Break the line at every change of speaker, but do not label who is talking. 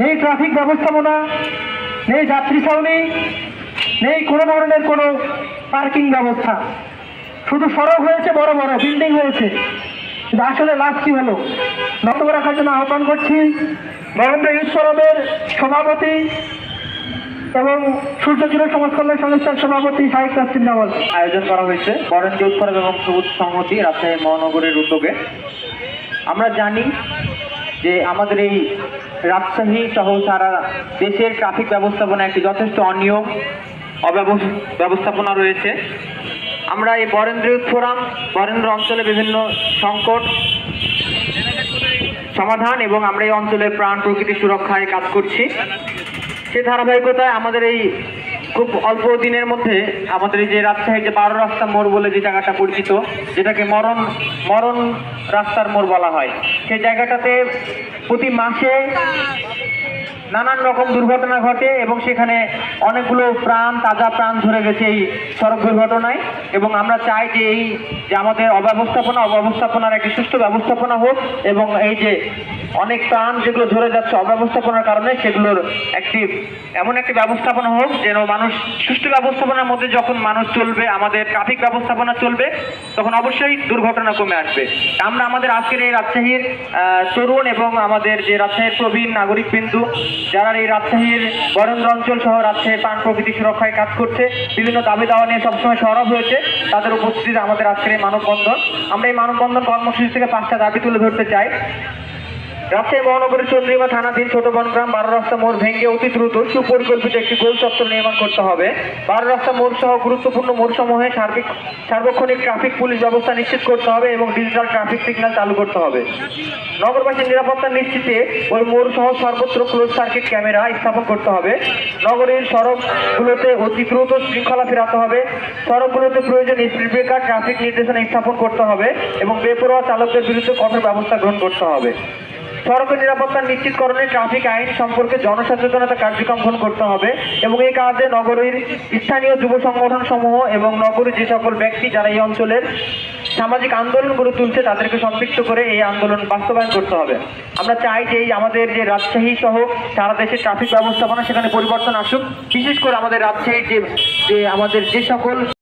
নেই ট্রাফিক ব্যবস্থাপনা, নেই যাত্রী ছাউনি নেই কোনো ধরনের কোনো পার্কিং ব্যবস্থা। শুধু সড়ক হয়েছে, বড় বড় বিল্ডিং হয়েছে। কিন্তু আসলে লাভ কি হলো? বক্তব্য রাখার জন্য আহ্বান করছি বরেন্দ্র ইউথ সভাপতি এবং সূর্যচির সমাজ কল্যাণ সংস্থার সভাপতি শাহিক তাসিম নাওয়াল
আয়োজন করা হয়েছে বরেন্দ্র উৎপাদক এবং সবুজ সংহতি রাজশাহী মহানগরের উদ্যোগে। আমরা জানি যে আমাদের এই রাজশাহী সহ সারা দেশের ট্রাফিক ব্যবস্থাপনা একটি যথেষ্ট অনিয়ম ব্যবস্থাপনা রয়েছে। আমরা এই বরেন্দ্র ফোরাম, বরেন্দ্র অঞ্চলে বিভিন্ন সংকট, সমাধান এবং আমরা এই অঞ্চলের প্রাণ প্রকৃতি সুরক্ষায় কাজ করছি। সে ধারাবাহিকতায় আমাদের এই খুব অল্প দিনের মধ্যে আমাদের এই যে রাজশাহী যে বারো রাস্তা মোড় বলে যে জায়গাটা পরিচিত, যেটাকে মরণ মরণ রাস্তার মোড় বলা হয়, সেই জায়গাটাতে প্রতি মাসে নানান রকম দুর্ঘটনা ঘটে এবং সেখানে অনেকগুলো প্রাণ, তাজা প্রাণ ধরে গেছে এই সড়ক দুর্ঘটনায়। এবং আমরা চাই যে এই যে আমাদের অব্যবস্থাপনা, অব্যবস্থাপনার একটি সুষ্ঠু ব্যবস্থাপনা হোক এবং এই যে অনেক প্রাণ যেগুলো ধরে যাচ্ছে অব্যবস্থাপনার কারণে সেগুলোর একটি এমন একটি ব্যবস্থাপনা হোক যেন মানুষ সুষ্ঠু ব্যবস্থাপনার মধ্যে যখন মানুষ চলবে, আমাদের ট্রাফিক ব্যবস্থাপনা চলবে, তখন অবশ্যই দুর্ঘটনা কমে আসবে। আমরা আমাদের আজকের এই রাজশাহীর তরুণ এবং আমাদের যে রাজশাহীর প্রবীণ নাগরিক বিন্দু যারা এই রাজশাহীর বরেন্দ্র অঞ্চল সহ রাজশাহীর প্রাণ প্রকৃতি সুরক্ষায় কাজ করছে, বিভিন্ন দাবি দাওয়া নিয়ে সবসময় সরব হয়েছে, তাদের উপস্থিতিতে আমাদের আজকের এই মানববন্ধন। আমরা এই মানববন্ধন কর্মসূচি থেকে পাঁচটা দাবি তুলে ধরতে চাই। রাজশাহী মহানগরের চন্দ্রিমা থানাধীন ছোট বনগ্রাম বারো রাস্তা মোড় ভেঙে অতি দ্রুত সুপরিকল্পিত একটি গোল চত্বর নির্মাণ করতে হবে। বারো রাস্তা মোড় সহ গুরুত্বপূর্ণ মোড়সমূহে সার্বিক সার্বক্ষণিক ট্রাফিক, পুলিশ ব্যবস্থা নিশ্চিত করতে হবে এবং ডিজিটাল ট্রাফিক সিগন্যাল চালু করতে হবে। নগরবাসীর নিরাপত্তা নিশ্চিতে ওই মোড় সহ সর্বত্র ক্লোজ সার্কিট ক্যামেরা স্থাপন করতে হবে। নগরীর সড়কগুলোতে অতি দ্রুত শৃঙ্খলা ফেরাতে হবে। সড়কগুলোতে প্রয়োজন স্পিড ব্রেকার ট্রাফিক নির্দেশনা স্থাপন করতে হবে এবং বেপরোয়া চালকদের বিরুদ্ধে কঠোর ব্যবস্থা গ্রহণ করতে হবে। সড়ক নিরাপত্তা নিশ্চিতকরণে ট্রাফিক আইন সম্পর্কে জনসচেতনতা কার্যক্রম গ্রহণ করতে হবে এবং এই কাজে নগরীর স্থানীয় যুব সংগঠন সমূহ এবং নগরীর যে সকল ব্যক্তি যারা এই অঞ্চলের সামাজিক আন্দোলন গড়ে তুলছে, তাদেরকে সম্পৃক্ত করে এই আন্দোলন বাস্তবায়ন করতে হবে। আমরা চাই যে এই আমাদের যে রাজশাহী সহ সারা দেশের ট্রাফিক ব্যবস্থাপনা সেখানে পরিবর্তন আসুক। বিশেষ করে আমাদের রাজশাহীর যে যে আমাদের যে সকল